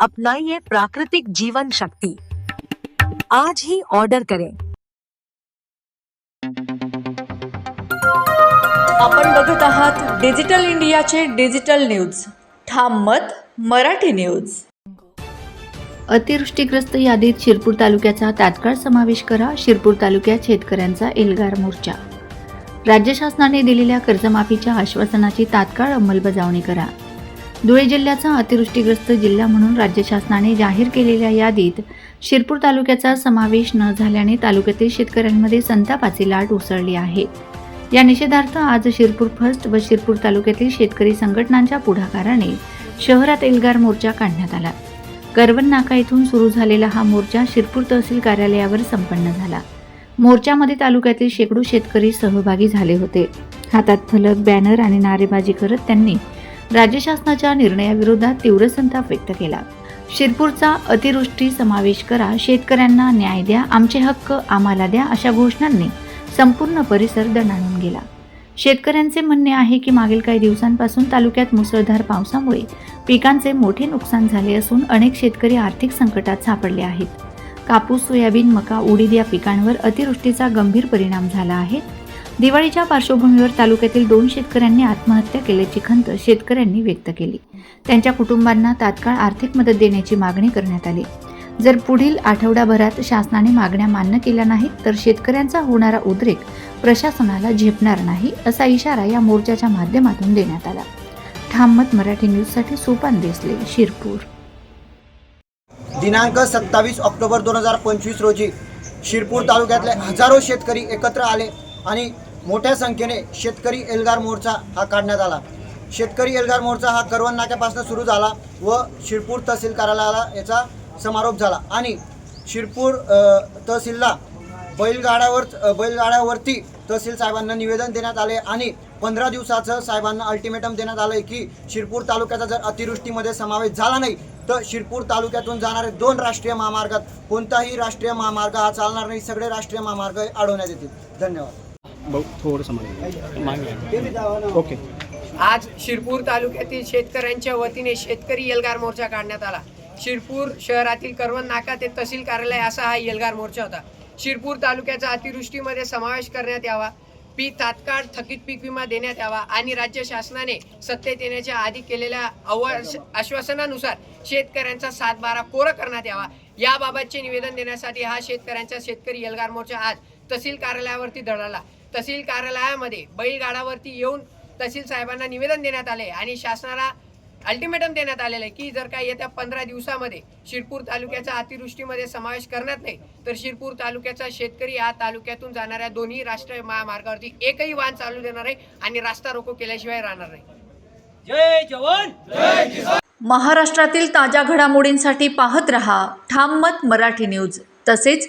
अपनाइए प्राकृतिक जीवन शक्ति। आज ही ऑर्डर करें। आपण बघत आहात डिजिटल इंडियाचे डिजिटल न्यूज ठाम मत मराठी न्यूज अतिवृष्टीग्रस्त यादीत शिरपूर तालुक्याचा तात्काळ समावेश करा शिरपूर तालुक्यात शेतकऱ्यांचा एल्गार मोर्चा. राज्य शासनाने दिलेल्या कर्जमाफीच्या आश्वासनाची तात्काळ अंमलबजावणी करा. धुळे जिल्ह्याचा अतिवृष्टीग्रस्त जिल्हा म्हणून राज्य शासनाने जाहीर केलेल्या यादीत शिरपूर तालुक्याचा समावेश न झाल्याने तालुक्यातील शेतकऱ्यांमध्ये संतापाची लाट उसळली आहे. या निषेधार्थ आज शिरपूर फर्स्ट व शिरपूर तालुक्यातील शेतकरी संघटनांच्या पुढाकाराने शहरात एल्गार मोर्चा काढण्यात आला. करवन नाका येथून सुरू झालेला हा मोर्चा शिरपूर तहसील कार्यालयावर संपन्न झाला. मोर्चामध्ये तालुक्यातील शेकडो शेतकरी सहभागी झाले होते. हातात फलक बॅनर आणि नारेबाजी करत त्यांनी राज्य शासनाच्या निर्णयाविरोधात तीव्र संताप व्यक्त केला. शिरपूरचा अतिवृष्टी समावेश करा शेतकऱ्यांना न्याय द्या आमचे हक्क आम्हाला द्या अशा घोषणांनी संपूर्ण परिसर दणाणून गेला. शेतकऱ्यांचे म्हणणे आहे की मागील काही दिवसांपासून तालुक्यात मुसळधार पावसामुळे पिकांचे मोठे नुकसान झाले असून अनेक शेतकरी आर्थिक संकटात सापडले आहेत. कापूस सोयाबीन मका उडीद या पिकांवर अतिवृष्टीचा गंभीर परिणाम झाला आहे. दिवाळीच्या पार्श्वभूमीवर तालुक्यातील दोन शेतकऱ्यांनी आत्महत्या केल्याची खंत शेतकऱ्यांनी व्यक्त केली. त्यांच्या कुटुंबांना तात्काळ आर्थिक मदत देण्याची मागणी करण्यात आली. जर पुढील आठवडाभरात शासनाने मागण्या मान्य केल्या नाहीत तर शेतकऱ्यांचा होणारा उद्रेक प्रशासनाला झेपणार नाही असा इशारा या मोर्चाच्या माध्यमातून देण्यात आला. ठाममत मराठी न्यूजसाठी सोपान देसले शिरपूर. दिनांक सत्तावीस ऑक्टोबर दोन हजार पंचवीस रोजी शिरपूर तालुक्यातले हजारो शेतकरी एकत्र आले आणि मोठ्या संख्येने शेतकरी एल्गार मोर्चा हा काढण्यात आला. शेतकरी एल्गार मोर्चा हा करवण नाक्यापासून सुरू झाला व शिरपूर तहसील कार्यालयाला याचा समारोप झाला. आणि शिरपूर तहसीलला बैलगाड्यावर बैलगाड्यावरती तहसील साहेबांना निवेदन देण्यात आले आणि पंधरा दिवसाचं साहेबांना अल्टिमेटम देण्यात आलं की शिरपूर तालुक्याचा जर अतिवृष्टीमध्ये समावेश झाला नाही तर शिरपूर तालुक्यातून जाणारे दोन राष्ट्रीय महामार्गात कोणताही राष्ट्रीय महामार्ग हा चालणार नाही सगळे राष्ट्रीय महामार्ग अडवण्यात येतील. धन्यवाद. थोडंसं मागे ओके. आज शिरपूर तालुक्यातील शेतकऱ्यांच्या वतीने शेतकरी एल्गार मोर्चा काढण्यात आला. शिरपूर शहरातील करवण नाका ते तहसील कार्यालय असा हा एल्गार मोर्चा होता. शिरपूर तालुक्याचा अतिवृष्टीमध्ये समावेश करण्यात यावा पीक तात्काळ थकीत पीक विमा देण्यात यावा आणि राज्य शासनाने सत्तेत येण्याच्या आधी केलेल्या आवास आश्वासनानुसार शेतकऱ्यांचा सातबारा कोरा करण्यात यावा. याबाबतचे निवेदन देण्यासाठी हा शेतकऱ्यांचा शेतकरी एल्गार मोर्चा आज तहसील कार्यालयावरती धडाला तहसील कार्यालयामध्ये बैलगाडावरती येऊन तहसील साहेबांना निवेदन देण्यात आले आणि शासनाला अल्टिमेटम देण्यात आलेलं आहे की जर का येत्या पंधरा दिवसामध्ये शिरपूर तालुक्याचा अतिवृष्टीमध्ये समावेश करण्यात नाही तर शिरपूर तालुक्याचा शेतकरी या तालुक्यातून जाणाऱ्या दोन्ही राष्ट्रीय महामार्गावरती एकही वाहन चालू देणार आहे आणि रास्ता रोको केल्याशिवाय राहणार नाही. महाराष्ट्रातील ताज्या घडामोडींसाठी पाहत रहा ठाम मत मराठी न्यूज. तसेच